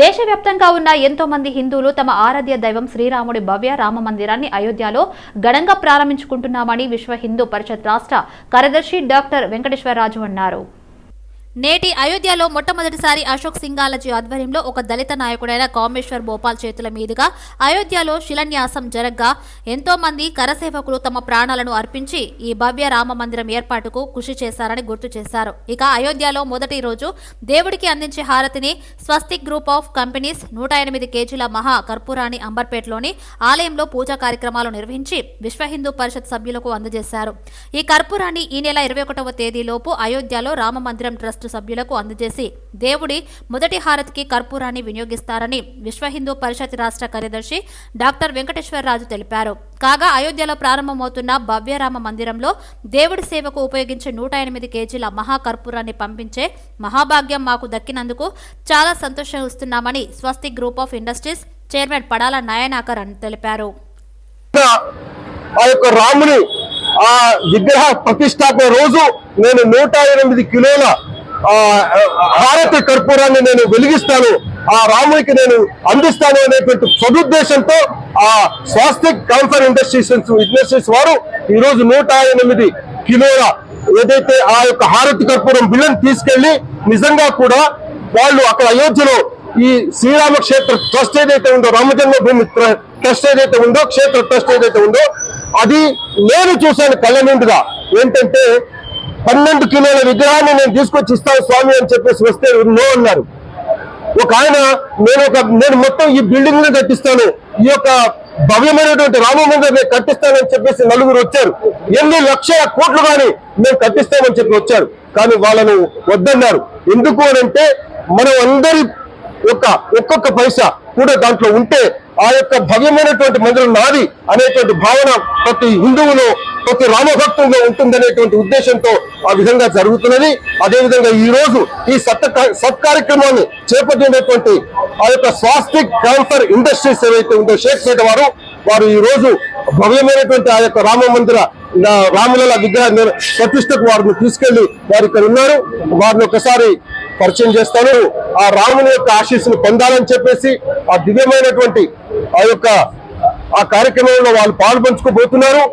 దేశవ్యాప్తంగా ఉన్న ఎంతో మంది హిందువులు తమ ఆరాధ్య దైవం శ్రీరాముడి భవ్య రామ మందిరాన్ని అయోధ్యలో ఘనంగా ప్రారంభించుకుంటున్నామని విశ్వ హిందూ పరిషత్ రాష్ట్ర కార్యదర్శి డాక్టర్ వెంకటేశ్వరరాజు అన్నారు. నేటి అయోధ్యలో మొట్టమొదటిసారి అశోక్ సింగాలజీ ఆధ్వర్యంలో ఒక దళిత నాయకుడైన కామేశ్వర్ భోపాల్ చేతుల మీదుగా అయోధ్యలో శిలాన్యాసం జరగ్గా. ఎంతో మంది కరసేవకులు తమ ప్రాణాలను అర్పించి ఈ భవ్య రామ మందిరం ఏర్పాటుకు కృషి చేశారని గుర్తు చేశారు. ఇక అయోధ్యలో మొదటి రోజు దేవుడికి అందించే హారతిని స్వస్తిక్ గ్రూప్ ఆఫ్ కంపెనీస్ నూట ఎనిమిది కేజీల మహా కర్పూరాన్ని అంబర్పేటలోని ఆలయంలో పూజా కార్యక్రమాలు నిర్వహించి విశ్వ హిందూ పరిషత్ సభ్యులకు అందజేశారు. ఈ కర్పూరాన్ని ఈ నెల ఇరవై ఒకటవ తేదీలోపు అయోధ్యలో రామ మందిరం ట్రస్ట్ సభ్యులకు అందజేసి దేవుడి మొదటి హారతికి కర్పూరాన్ని వినియోగిస్తారని విశ్వ హిందూ పరిషత్ రాష్ట్ర కార్యదర్శి డాక్టర్ వెంకటేశ్వరరాజు తెలిపారు. కాగా అయోధ్యలో ప్రారంభమవుతున్న భవ్యరామ మందిరంలో దేవుడి సేవకు ఉపయోగించే నూట ఎనిమిది కేజీల మహాకర్పూరాన్ని పంపించే మహాభాగ్యం మాకు దక్కినందుకు చాలా సంతోషిస్తున్నామని Swasti group of industries chairman Padala Nayanakar అని తెలిపారు. ఆ యొక్క రాముని ఆ విగ్రహ ప్రతిష్టాపన రోజు నేను నూట ఎనిమిది కిలోల హారతి కర్పూరాన్ని నేను వెలిగిస్తాను ఆ రాముడికి నేను అందిస్తాను అనేటువంటి సదుద్దేశంతో ఆ స్వాస్తిక్ కాన్ఫర్ ఇండస్ట్రీస్ ఇండస్ట్రీస్ వారు ఈ రోజు నూట ఎనిమిది కిలోల ఏదైతే ఆ యొక్క హారతి కర్పూరం బిల్లును తీసుకెళ్ళి నిజంగా కూడా వాళ్ళు అక్కడ అయోధ్యలో ఈ శ్రీరామ క్షేత్ర ట్రస్ట్ ఏదైతే ఉందో రామజన్మభూమి ట్ర- ట్రస్ట్ ఏదైతే ఉందో క్షేత్ర ట్రస్ట్ ఏదైతే ఉందో అది నేను చూశాను కళ్ళ నిండుగా. ఏంటంటే పన్నెండు కిలోల విగ్రహాన్ని నేను తీసుకొచ్చి ఇస్తాను స్వామి అని చెప్పేసి వస్తే నో అన్నారు. ఒక ఆయన నేను ఒక నేను మొత్తం ఈ బిల్డింగ్ని కట్టిస్తాను ఈ యొక్క భవ్యమైనటువంటి రామ నేను కట్టిస్తానని చెప్పేసి నలుగురు వచ్చారు. ఎన్ని లక్షల కోట్లు కానీ మేము కట్టిస్తామని చెప్పి వచ్చారు. కానీ వాళ్ళను వద్దన్నారు. ఎందుకు అని అంటే మనం అందరి యొక్క ఒక్కొక్క పైసా కూడా దాంట్లో ఉంటే ఆ యొక్క భవ్యమైనటువంటి మందిరం నాది అనేటువంటి భావన ప్రతి హిందువులో ప్రతి రామభక్తుల్లో ఉంటుందనేటువంటి ఉద్దేశంతో ఆ విధంగా జరుగుతున్నది. అదేవిధంగా ఈ రోజు ఈ సత్ సత్కార్యక్రమాన్ని చేపట్టినటువంటి ఆ యొక్క స్వాస్తిక్ క్యాన్సర్ ఇండస్ట్రీస్ ఏవైతే ఉందో షేక్ పేట వారు వారు ఈ రోజు భవ్యమైనటువంటి ఆ యొక్క రామ మందిర రామలల విగ్రహ ప్రతిష్టకు వారిని తీసుకెళ్ళి వారు ఇక్కడ ఉన్నారు. వారిని ఒకసారి పరిచయం చేస్తాను. ఆ రాముని యొక్క ఆశీస్సును పొందాలని చెప్పేసి ఆ దివ్యమైనటువంటి ఆ యొక్క ఆ కార్యక్రమంలో వాళ్ళు పాల్పంచుకోబోతున్నారు